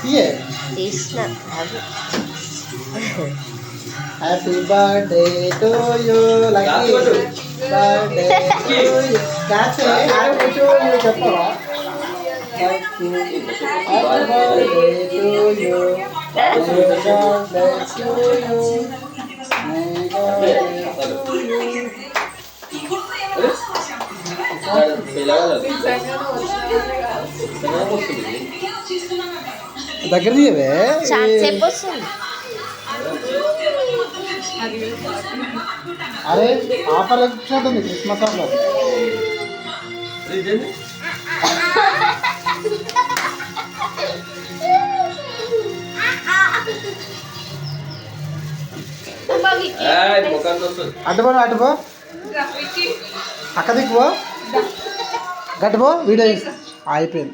తీయే తీసిన అది happy birthday to you lucky birthday to you class happy to you చెప్పవా happy birthday to you దగ్గర తీయవే చాలా సేపు వస్తుంది అరే ఆఫర్ వచ్చినట్టుంది క్రిస్మస్ ఆఫర్ అటుపో అటుపో అక్క దిక్కుపో గట్టుపో వీడియో. అయిపోయింది.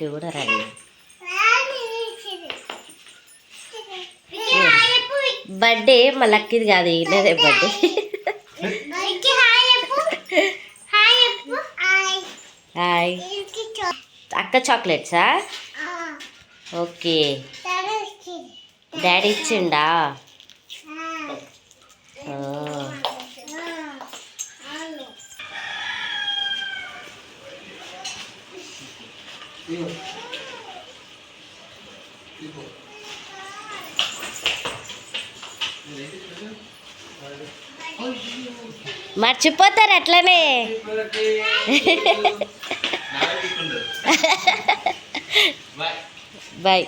అవికి కూడా రెడీ బర్త్డే మా లక్కీది కాదు ఈయనదే బర్త్డే. హాయ్. అక్క చాక్లెట్సా? ఓకే. డాడీ ఇచ్చిండా? మర్చిపోతారు అట్లనే. బాయ్.